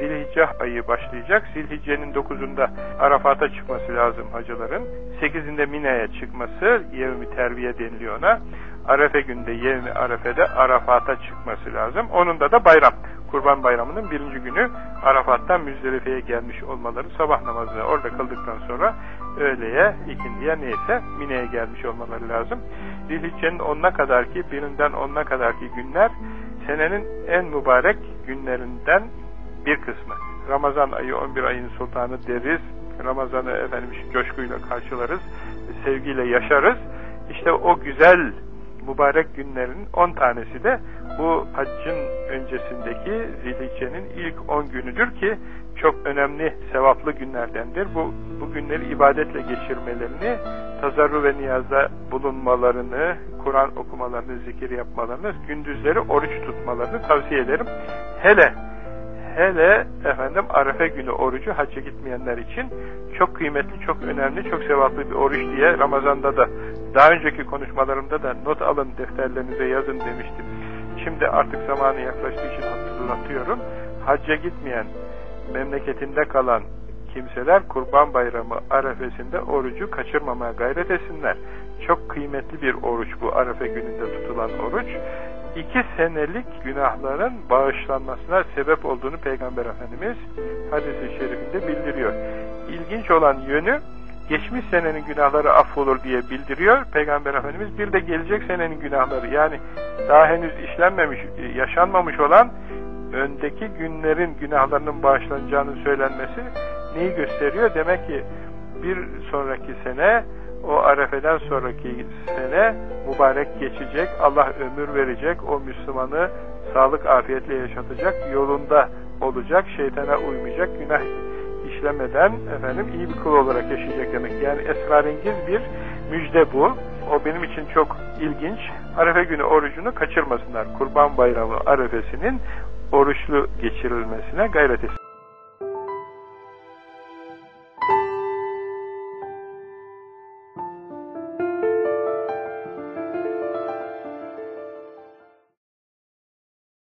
Zilhicce ayı başlayacak. Zilhicce'nin 9'unda Arafat'a çıkması lazım hacıların. 8'inde Mine'ye çıkması, yevmi terbiye deniliyor ona. Arefe günde, yevmi Arefe'de Arafat'a çıkması lazım. Onunda da bayram. Kurban Bayramı'nın birinci günü Arafat'tan Müzdelife'ye gelmiş olmaları sabah namazını orada kıldıktan sonra öğleye, ikindiye neyse Mine'ye gelmiş olmaları lazım. Zilhicce'nin onuna kadar ki, birinden onuna kadar ki günler senenin en mübarek günlerinden bir kısmı. Ramazan ayı 11 ayın sultanı deriz. Ramazan'ı efendim coşkuyla karşılarız, sevgiyle yaşarız. İşte o güzel mübarek günlerin 10 tanesi de bu haccın öncesindeki Zilhicce'nin ilk 10 günüdür ki çok önemli, sevaplı günlerdendir. Bu, bu günleri ibadetle geçirmelerini, tazarru ve niyazda bulunmalarını, Kur'an okumalarını, zikir yapmalarını, gündüzleri oruç tutmalarını tavsiye ederim. Hele, hele efendim Arefe günü orucu hacca gitmeyenler için çok kıymetli, çok önemli, çok sevaplı bir oruç diye Ramazan'da da daha önceki konuşmalarımda da not alın defterlerinize yazın demiştim. Şimdi artık zamanı yaklaştığı için hatırlatıyorum. Hacca gitmeyen, memleketinde kalan kimseler Kurban Bayramı arefesinde orucu kaçırmamaya gayret etsinler. Çok kıymetli bir oruç bu arefe gününde tutulan oruç. İki senelik günahların bağışlanmasına sebep olduğunu Peygamber Efendimiz hadisi şerifinde bildiriyor. İlginç olan yönü geçmiş senenin günahları affolur diye bildiriyor Peygamber Efendimiz. Bir de gelecek senenin günahları yani daha henüz işlenmemiş, yaşanmamış olan öndeki günlerin günahlarının bağışlanacağını söylenmesi neyi gösteriyor? Demek ki bir sonraki sene o arefeden sonraki sene mübarek geçecek, Allah ömür verecek, o Müslümanı sağlık afiyetle yaşatacak, yolunda olacak, şeytana uymayacak, günah işlemeden efendim iyi bir kul olarak yaşayacak demek. Yani esrarengiz bir müjde bu. O benim için çok ilginç. Arefe günü orucunu kaçırmasınlar. Kurban Bayramı arefesinin oruçlu geçirilmesine gayret etsin.